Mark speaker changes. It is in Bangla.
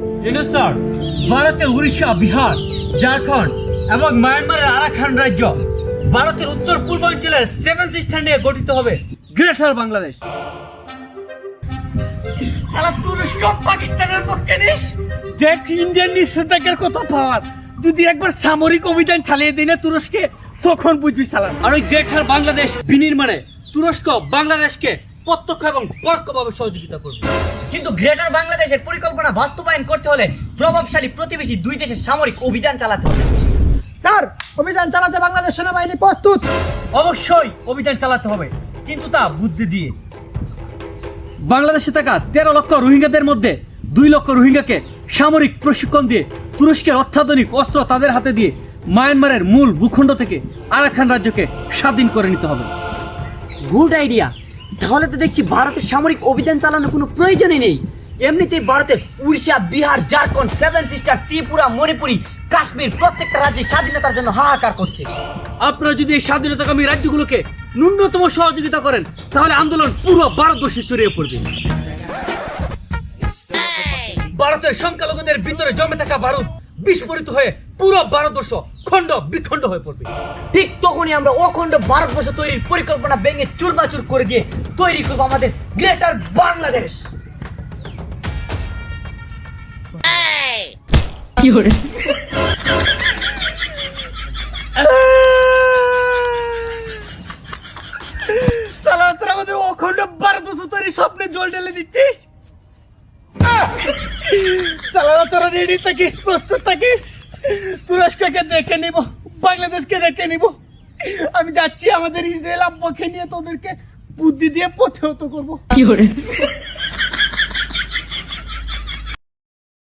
Speaker 1: স্যার ভারতের উড়িষ্যা বিহার ঝাড়খণ্ড এবং মায়ানমারের আরাকান রাজ্য ভারতের উত্তর পূর্বাঞ্চলের সেভেন সিস্টার নিয়ে গঠিত হবে গ্রেটার বাংলাদেশ।
Speaker 2: সালা তুরস্ক পাকিস্তানের পক্ষে নিস?
Speaker 3: দেখ ইন্ডিয়ান নিষেধাজ্ঞার কত পাওয়ার যদি একবার সামরিক অভিযান চালিয়ে দিই না তুরস্কে তখন বুঝবি সালাম
Speaker 1: আর ওই গ্রেটার বাংলাদেশ বিনির্মাণে তুরস্ক বাংলাদেশকে প্রত্যক্ষ এবং পরোক্ষভাবে সহযোগিতা করবে।
Speaker 2: কিন্তু গ্রেটার বাংলাদেশের পরিকল্পনা বাস্তবায়ন করতে হলে প্রভাবশালী প্রতিবেশী দুই দেশের সামরিক অভিযান চালাতে হবে।
Speaker 4: স্যার অভিযান চালাতে বাংলাদেশ সেনাবাহিনী প্রস্তুত।
Speaker 1: অবশ্যই অভিযান চালাতে হবে কিন্তু তা বুদ্ধি দিয়ে। বাংলাদেশে থাকা তেরো লক্ষ রোহিঙ্গাদের মধ্যে দুই লক্ষ রোহিঙ্গাকে সামরিক প্রশিক্ষণ দিয়ে তুরস্কের অত্যাধুনিক অস্ত্র তাদের হাতে দিয়ে মায়ানমারের মূল ভূখণ্ড থেকে আরাকান রাজ্যকে স্বাধীন করে নিতে হবে।
Speaker 2: Good idea. তাহলে তো দেখছি ভারতের সামরিক অভিযান চালানোর কোনো প্রয়োজনই নেই। এমনিতেই ভারতের উড়িষ্যা বিহার ঝাড়খণ্ড সেভেন সিস্টার ত্রিপুরা মণিপুরি কাশ্মীর প্রত্যেকটা রাজ্যে স্বাধীনতার জন্য হাহাকার করছে।
Speaker 1: আপনারা যদি এই স্বাধীনতাকামী রাজ্যগুলোকে ন্যূনতম সহযোগিতা করেন তাহলে আন্দোলন পুরো ভারতবর্ষে ছড়িয়ে পড়বে। ভারতের সংখ্যালঘুদের ভিতরে জমে থাকা বারুদ বিস্ফোরিত হয়ে পুরো ভারতবর্ষ খণ্ড বিখণ্ড হয়ে পড়বে।
Speaker 2: ঠিক তখনই আমরা অখণ্ড ভারতবর্ষ তৈরির পরিকল্পনা ভেঙে চুরমাচুর করে দিয়ে তৈরি করব আমাদের গ্রেটার বাংলাদেশ।
Speaker 3: আমাদের অখণ্ড বারো বছর তৈরি স্বপ্নে জল ঢেলে দিচ্ছিস? সালারা তোরা রেডি থাকিস প্রস্তুত থাকিস? তুরস্ককে দেখে নিব, বাংলাদেশকে দেখে নিব। আমি যাচ্ছি আমাদের ইসরায়েল আব্বাকে নিয়ে, তোদেরকে বুদ্ধি দিয়ে প্রতিহত করব।